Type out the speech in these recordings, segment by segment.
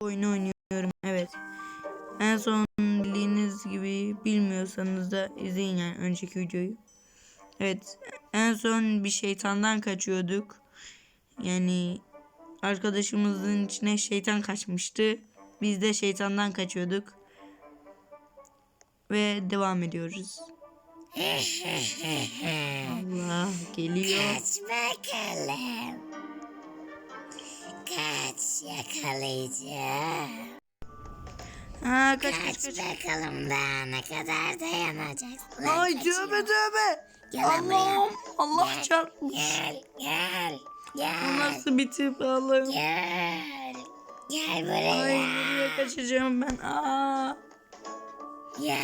oyunu oynuyorum. Evet. En son bildiğiniz gibi bilmiyorsanız da izleyin yani önceki videoyu. Evet. En son bir şeytandan kaçıyorduk. Yani arkadaşımızın içine şeytan kaçmıştı. Biz de şeytandan kaçıyorduk. Ve devam ediyoruz. Allah geliyor. Kaç bakalım. Kaç yakalayacağım. Ha kaç kaç Kaç kaç. bakalım daha ne kadar dayanacaksın. Lan Ay kaçıyor. tövbe tövbe. Gel buraya. Allah'ım Allah Gel, çarpmış. Gel gel. Bu Gel. nasıl bir tip Allah'ım. Gel. Gel Ay buraya. kaçacağım ben? Aa. Ya.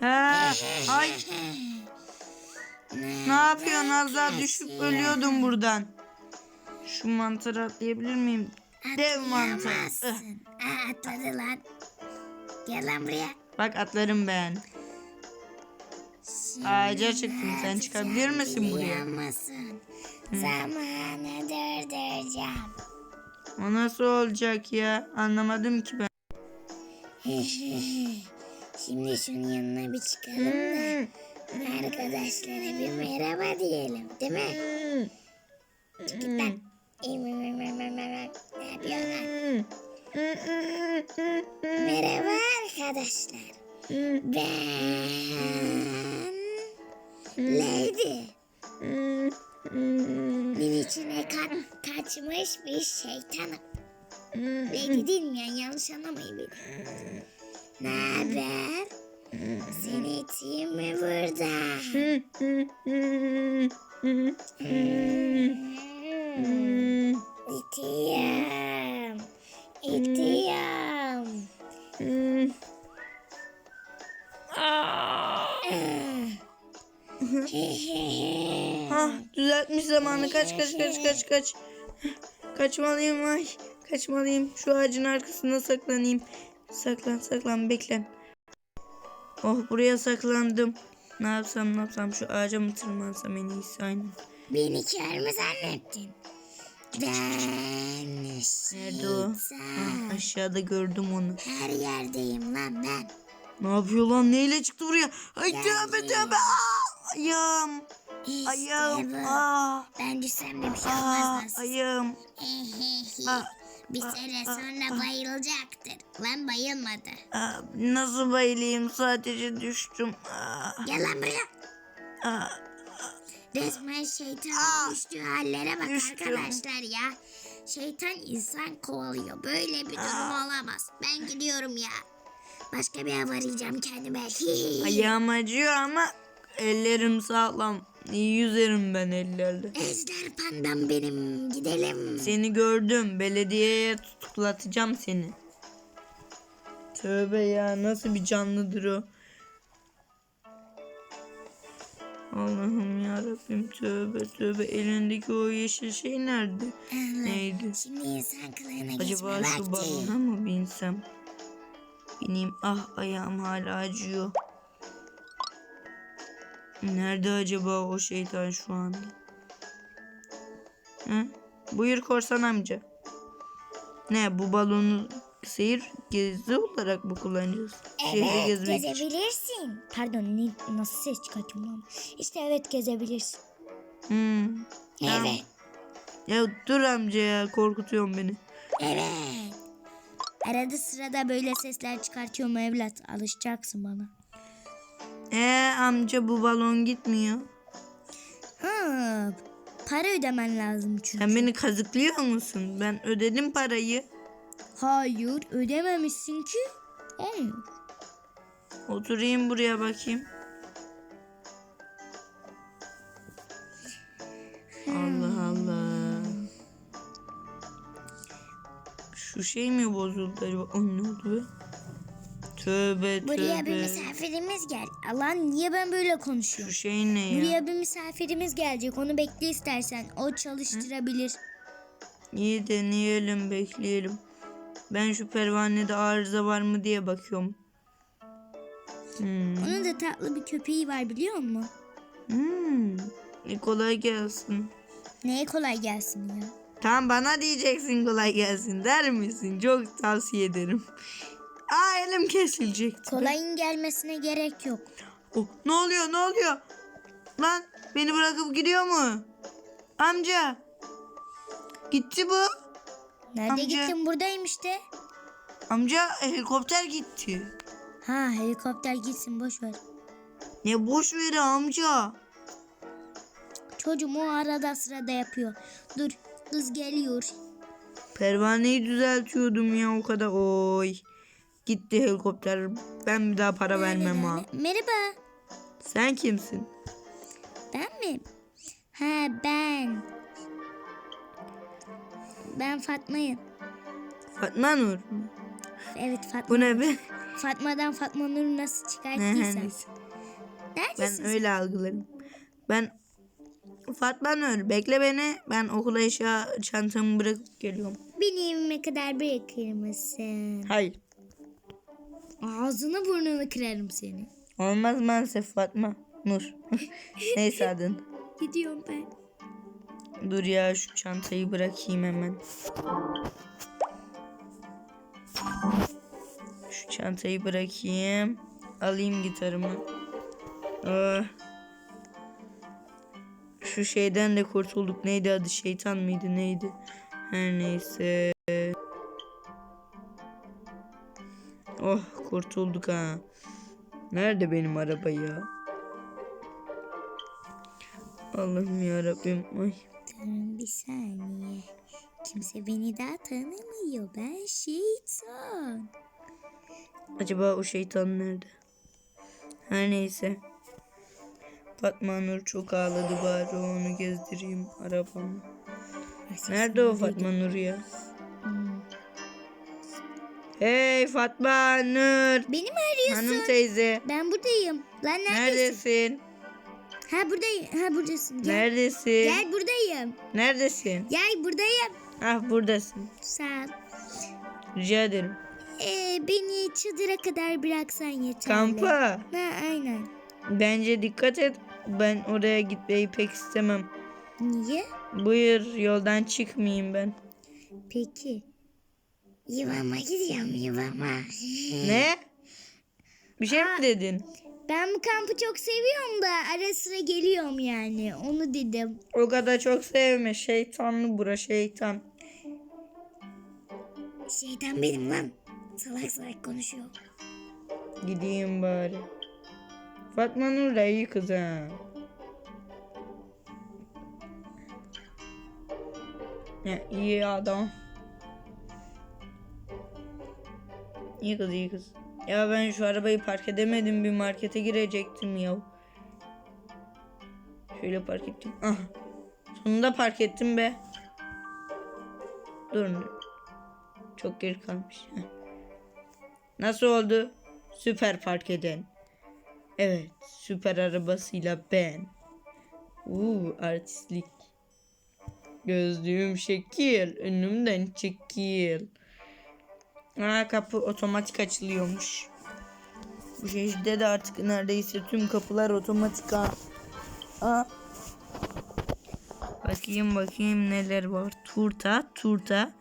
Ha, ay ne yapıyorsun az daha düşüp ölüyordum buradan. Şu mantarı atlayabilir miyim? Dev mantar. Atlayamazsın. Aa, atladı lan. Gel lan buraya. Bak atlarım ben. Şimdi Ağaca çıktım. Sen çıkabilir misin buraya? musun? Zamanı durduracağım. O nasıl olacak ya? Anlamadım ki ben. Şimdi şunun yanına bir çıkalım da arkadaşlara bir merhaba diyelim değil mi? Çık git lan. Ne yapıyorsun lan? Merhaba arkadaşlar. Ben Lady. Min içine ka- kaçmış bir şeytanım. Lady yani yanlış anlamayın beni. Ne haber? Seni iteyim mi burada? Düzeltmiş zamanı. Kaç kaç kaç kaç kaç. Kaçmalıyım ay. Kaçmalıyım. Şu ağacın arkasında saklanayım. Saklan saklan beklen. Oh buraya saklandım. Ne yapsam ne yapsam şu ağaca mı tırmansam en iyisi aynen. Beni kör mü zannettin? Ben Nerede o? Ah, aşağıda gördüm onu. Her yerdeyim lan ben. Ne yapıyor lan? Neyle çıktı buraya? Ay tövbe tövbe. Ayağım. İşte Ayağım. bu. Aa, Ben düşsem de bir şey aa, olmaz ayağım. Aa, bir süre sonra bayılacaktır. Lan bayılmadı. Aa, nasıl bayılayım? Sadece düştüm. Aa, Gel lan buraya. aa. Resmen şeytanın Aa, düştüğü hallere bak düştüm. arkadaşlar ya. Şeytan insan kovalıyor. Böyle bir durum olamaz. Ben gidiyorum ya. Başka bir ev arayacağım kendime. Ayağım acıyor ama ellerim sağlam. İyi yüzerim ben ellerle. Ejder pandam benim. Gidelim. Seni gördüm. Belediyeye tutuklatacağım seni. Tövbe ya nasıl bir canlıdır o. Allah'ım ya Rabbim tövbe tövbe elindeki o yeşil şey nerede? Neydi? Şimdi insan kılığına Acaba şu balona mı binsem? Bineyim. Ah ayağım hala acıyor. Nerede acaba o şeytan şu anda? Hı? Buyur korsan amca. Ne bu balonu seyir gezi olarak mı kullanacağız? Şehri Evet gezmek için. gezebilirsin. Pardon ne, nasıl ses çıkartıyorum lan? İşte evet gezebilirsin. Hmm. Tamam. Evet. Ya dur amca ya korkutuyorsun beni. Evet. Arada sırada böyle sesler çıkartıyorum evlat. Alışacaksın bana. Ee amca bu balon gitmiyor. Ha, para ödemen lazım çünkü. Sen beni kazıklıyor musun? Ben ödedim parayı. Hayır ödememişsin ki. Olmuyor. Oturayım buraya bakayım. Allah Allah. Şu şey mi bozuldu acaba? O ne oldu be? Tövbe Buraya bir tövbe. misafirimiz gel. Allah niye ben böyle Şu konuşuyorum? şey ne ya? Buraya bir misafirimiz gelecek. Onu bekle istersen. O çalıştırabilir. İyi deneyelim bekleyelim. Ben şu pervanede arıza var mı diye bakıyorum. Hmm. Onun da tatlı bir köpeği var biliyor musun? Hmm. E kolay gelsin. Neye kolay gelsin ya? Tamam bana diyeceksin kolay gelsin der misin? Çok tavsiye ederim. Aa elim kesilecekti. Kolayın gelmesine gerek yok. Oh, ne oluyor ne oluyor? Lan beni bırakıp gidiyor mu? Amca. Gitti bu. Nerede Amca. gittin? Buradayım işte. Amca helikopter gitti. Ha helikopter gitsin boş ver. Ne boş ver amca. Çocuğum o arada sırada yapıyor. Dur kız geliyor. Pervaneyi düzeltiyordum ya o kadar. Oy. Gitti helikopter. Ben bir daha para vermem ha. Merhaba. Sen kimsin? Ben mi? Ha ben. Ben Fatma'yım. Fatma Nur. Evet Fatma. Bu ne be? Fatma'dan Fatma Nur nasıl neyse. Neredesin? Ben öyle algılarım. Ben Fatma Nur bekle beni. Ben okula eşya çantamı bırakıp geliyorum. Beni evime kadar bırakır mısın? Hayır. Ağzını burnunu kırarım seni. Olmaz maalesef Fatma. Nur. Neyse adın. Gidiyorum ben. Dur ya şu çantayı bırakayım hemen. Şu çantayı bırakayım. Alayım gitarımı. Ah. Şu şeyden de kurtulduk. Neydi adı? Şeytan mıydı? Neydi? Her neyse. Kurtulduk ha. Nerede benim araba ya? Allah'ım ya Rabbim. Ay. Durun bir saniye. Kimse beni daha tanımıyor. Ben şeytan. Acaba o şeytan nerede? Her neyse. Fatma Nur çok ağladı bari onu gezdireyim arabamı. Nerede o Fatma Nur ya? Hey Fatma Nur. Beni mi arıyorsun? Hanım teyze. Ben buradayım. Lan neredesin? Neredesin? Ha buradayım. Ha buradasın. Gel. Neredesin? Gel buradayım. Neredesin? Gel buradayım. Ah buradasın. Sağ ol. Rica ederim. Ee, beni çadıra kadar bıraksan yeterli. Kampa. Ha aynen. Bence dikkat et. Ben oraya gitmeyi pek istemem. Niye? Buyur yoldan çıkmayayım ben. Peki. Yuvama gidiyorum yuvama. Ne? Bir şey mi dedin? Ben bu kampı çok seviyorum da ara sıra geliyorum yani. Onu dedim. O kadar çok sevme. Şeytanlı bura şeytan. Şeytan benim lan. Salak salak konuşuyor. Gideyim bari. Fatma Nur da iyi kız ha. Ya iyi adam. İyi kız iyi kız. Ya ben şu arabayı park edemedim bir markete girecektim ya. Şöyle park ettim. Ah. Sonunda park ettim be. Durun. Çok geri kalmış. Nasıl oldu? Süper park eden. Evet, süper arabasıyla ben. Uuu, artistlik. Gözlüğüm şekil, önümden çekil. Aa, kapı otomatik açılıyormuş. Bu şehirde de artık neredeyse tüm kapılar otomatik ha. Aa. Bakayım bakayım neler var. Turta, turta.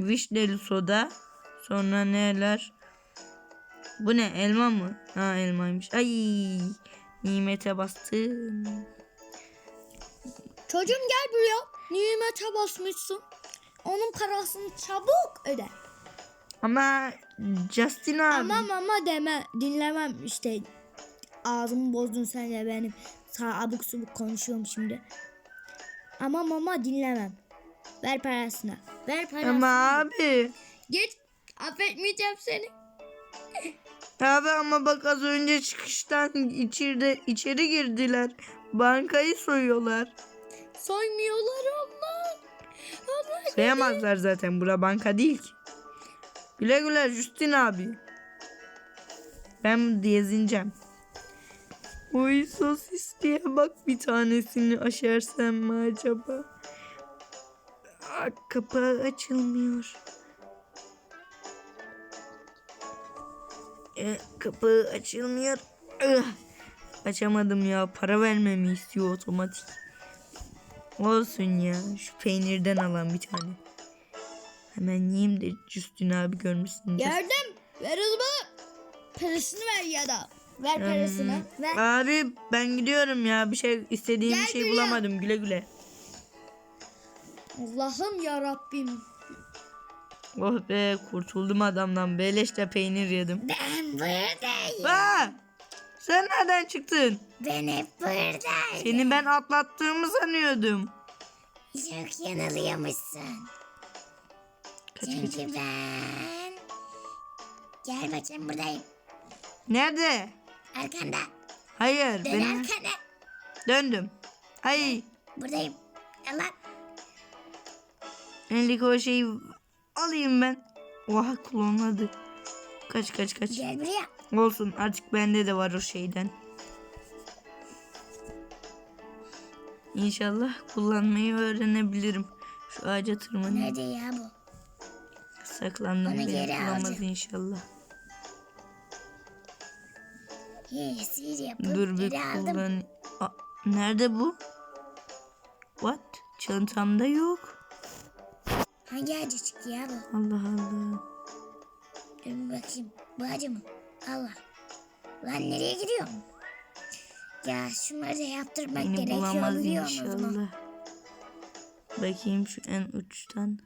Vişneli soda. Sonra neler? Bu ne elma mı? Ha elmaymış. Ay nimete bastım. Çocuğum gel buraya. Nimete basmışsın. Onun parasını çabuk öde. Ama Justin abi. Ama ama deme. Dinlemem işte. Ağzımı bozdun sen de benim. Sağ abuk subuk konuşuyorum şimdi. Ama mama dinlemem. Ver parasını. Ver parasını. Ama abi. Git. Affetmeyeceğim seni. Abi ama bak az önce çıkıştan içeride içeri girdiler. Bankayı soyuyorlar. Soymuyorlar Allah. Allah. Soyamazlar zaten. Bura banka değil ki. Güle güle Justin abi. Ben gezineceğim. Oy sosisliye bak bir tanesini aşersem mi acaba? Aa, kapı açılmıyor. E, kapı açılmıyor. Açamadım ya. Para vermemi istiyor otomatik. Olsun ya. Şu peynirden alan bir tane. Hemen yiyeyim de Justin abi görmüşsün. Yardım. Ver o zaman. Parasını ver ya da. Ver Hmm. parasını. Ver. Abi ben gidiyorum ya. Bir şey istediğim Gel bir şey buraya. bulamadım. Güle güle. Allah'ım ya Rabbim. Oh be kurtuldum adamdan. Beleş de peynir yedim. Ben buradayım. Aa! Sen nereden çıktın? Ben hep buradayım. Seni ben atlattığımı sanıyordum. Çok yanılıyormuşsun. Kaç kaç. Çünkü ben... Gel bakayım buradayım. Nerede? Arkanda. Hayır. Dön Benim... arkana. Döndüm. Ay. Buradayım. Allah. Eldeki o şeyi alayım ben. Oha klonladı. Kaç kaç kaç. Gel buraya. Olsun artık bende de var o şeyden. İnşallah kullanmayı öğrenebilirim. Şu ağaca tırmanayım. Nerede ya bu? Saklandım Onu beni geri bulamaz inşallah. Sihir yapıp Dur bir kullan. Aa, nerede bu? What? Çantamda yok. Hangi ağaca çıktı ya bu? Allah Allah. Dur bir bakayım. Bu ağaca mı? Allah. Lan nereye gidiyorum? Ya şunları da yaptırmak Beni gerekiyor bulamaz biliyor musun? inşallah. Bakayım şu en uçtan.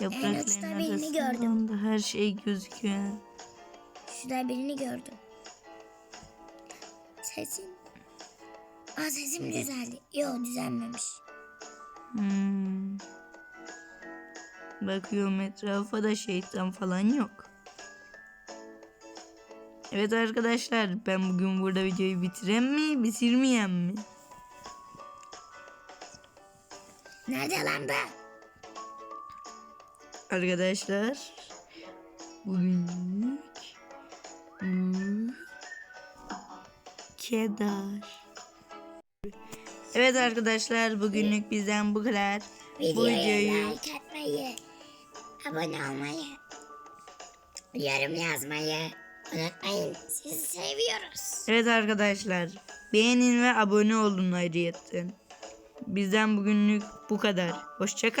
Yaprakların uçta birini gördüm. da her şey gözüküyor. Şurada birini gördüm. Sesim. Aa sesim düzeldi. Yok düzelmemiş. Hmm. Bakıyorum etrafa da şeytan falan yok. Evet arkadaşlar ben bugün burada videoyu bitirem mi bitirmeyem mi? Nerede lan bu? Arkadaşlar bugünlük bu kadar. Evet arkadaşlar bugünlük bizden bu kadar. Bu Videoya videoyu like atmayı, abone olmayı, yorum yazmayı unutmayın. Sizi seviyoruz. Evet arkadaşlar beğenin ve abone olun ayrıyetten. Bizden bugünlük bu kadar. Hoşçakalın.